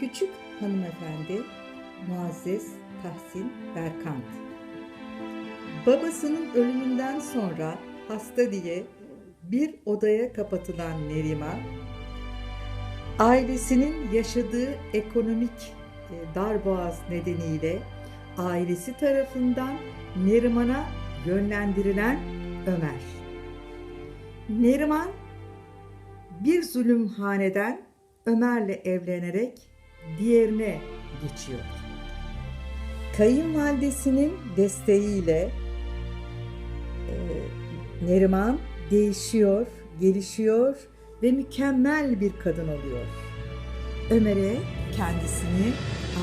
Küçük hanımefendi Muazzez Tahsin Berkant. Babasının ölümünden sonra hasta diye bir odaya kapatılan Neriman, ailesinin yaşadığı ekonomik e, darboğaz nedeniyle ailesi tarafından Neriman'a yönlendirilen Ömer. Neriman bir zulümhaneden Ömer'le evlenerek diğerine geçiyor. Kayınvalidesinin desteğiyle e, Neriman değişiyor, gelişiyor ve mükemmel bir kadın oluyor. Ömer'e kendisini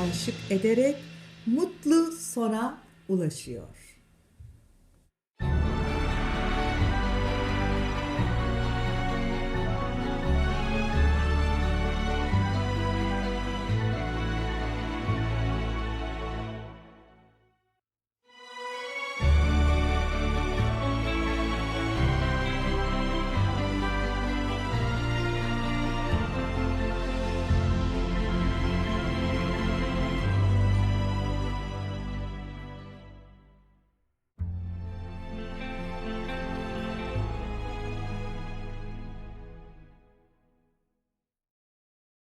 aşık ederek mutlu sona ulaşıyor.